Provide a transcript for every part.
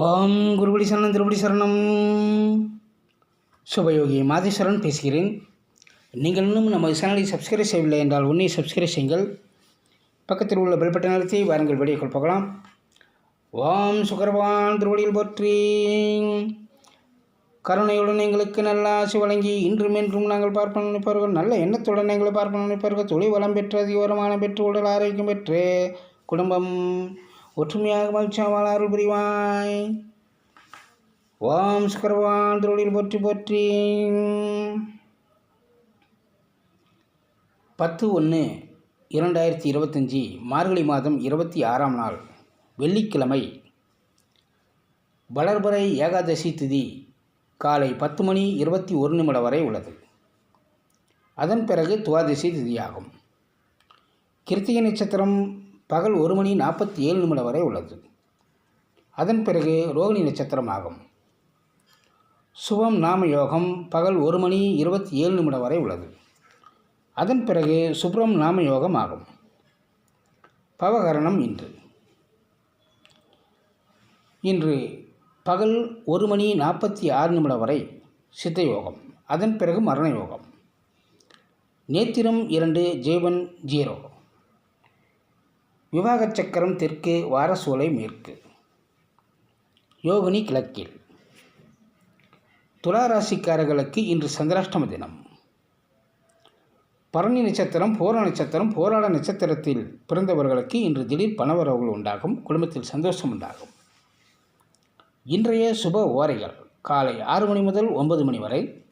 ஓம் குருபடி சரணம் திருபடி சரணம். சுபயோகி மாதேஸ்வரன் பேசுகிறேன். நீங்கள் இன்னும் நமது சேனலை சப்ஸ்கிரைப் செய்யவில்லை என்றால் உன்னை சப்ஸ்கிரைப் செய்யுங்கள். பக்கத்தில் உள்ள பெல் பட்டன் அழுத்தி வாருங்கள். வீடியோக்கள் பார்க்கலாம் ஓம் சுகர்வான் திருவடியில் போற்றி கருணையுடன் எங்களுக்கு நல்ல ஆசை வழங்கி இன்றும் என்றும் நாங்கள் பார்ப்பன நினைப்பார்கள் நல்ல எண்ணத்துடன் எங்களை பார்ப்பன நினைப்பார்கள் தொழில் வளம் பெற்று அதிக வருமானம் பெற்று உடல் ஆரோக்கியம் பெற்று குடும்பம் ஒற்றுமையாக மகிழ்ச்சியாக அருள் புரிவாய். ஓம் சுக்கரவான் திருவடியில் போற்றி போற்றி. பத்து ஒன்று இரண்டாயிரத்தி இருபத்தஞ்சி மார்கழி மாதம் இருபத்தி ஆறாம் நாள் வெள்ளிக்கிழமை. வளர்பறை ஏகாதசி திதி காலை பத்து மணி இருபத்தி ஒரு நிமிடம் வரை உள்ளது. அதன் பிறகு துவாதசி திதியாகும். கிருத்திகை நட்சத்திரம் பகல் ஒரு மணி நாற்பத்தி ஏழு நிமிடம் வரை உள்ளது. அதன் பிறகு ரோகிணி நட்சத்திரம் ஆகும். சுபம் நாம யோகம் பகல் ஒரு மணி இருபத்தி ஏழு நிமிடம் வரை உள்ளது. அதன் பிறகு சுப்ரம் நாம யோகம் ஆகும். பவகரணம் இன்று. இன்று பகல் ஒரு மணி நாற்பத்தி ஆறு நிமிடம் வரை சித்த யோகம் அதன் பிறகு மரண யோகம். நேத்திரம் இரண்டு ஜீவன் ஜீரோ விவாக சக்கரம் தெற்கு வாரசோலை மேற்கு. யோகினி கிழக்கில். துளாராசிக்காரர்களுக்கு இன்று சந்திராஷ்டம தினம். பரணி நட்சத்திரம் போர நட்சத்திரம் போராட நட்சத்திரத்தில் பிறந்தவர்களுக்கு இன்று திடீர் பணவரவுகள் உண்டாகும் குடும்பத்தில் சந்தோஷம் உண்டாகும். இன்றைய சுப ஓரைகள். காலை ஆறு மணி முதல் ஒன்பது மணி வரை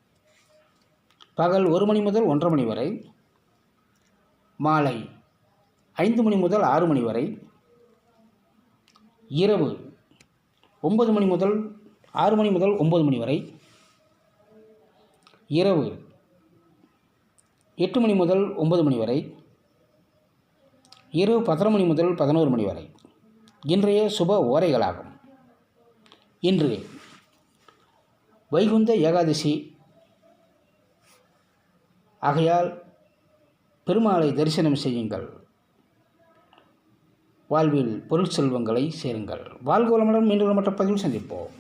பகல் ஒரு மணி முதல் ஒன்றரை மணி வரை மாலை ஐந்து மணி முதல் ஆறு மணி வரை. இரவு ஒன்பது மணி முதல் ஆறு மணி முதல் ஒம்பது மணி வரை. இரவு எட்டு மணி முதல் ஒன்பது மணி வரை. இரவு பத்தரை மணி முதல் பதினோரு மணி வரை. இன்றைய சுப ஓரைகளாகும். இன்று வைகுந்த ஏகாதசி. ஆகையால் பெருமாளை தரிசனம் செய்யுங்கள். வாழ்வில் பொருள் செல்வங்களை சேருங்கள். வாழ்க வளமுடன் மீண்டும் மற்ற பதிவில் சந்திப்போம்.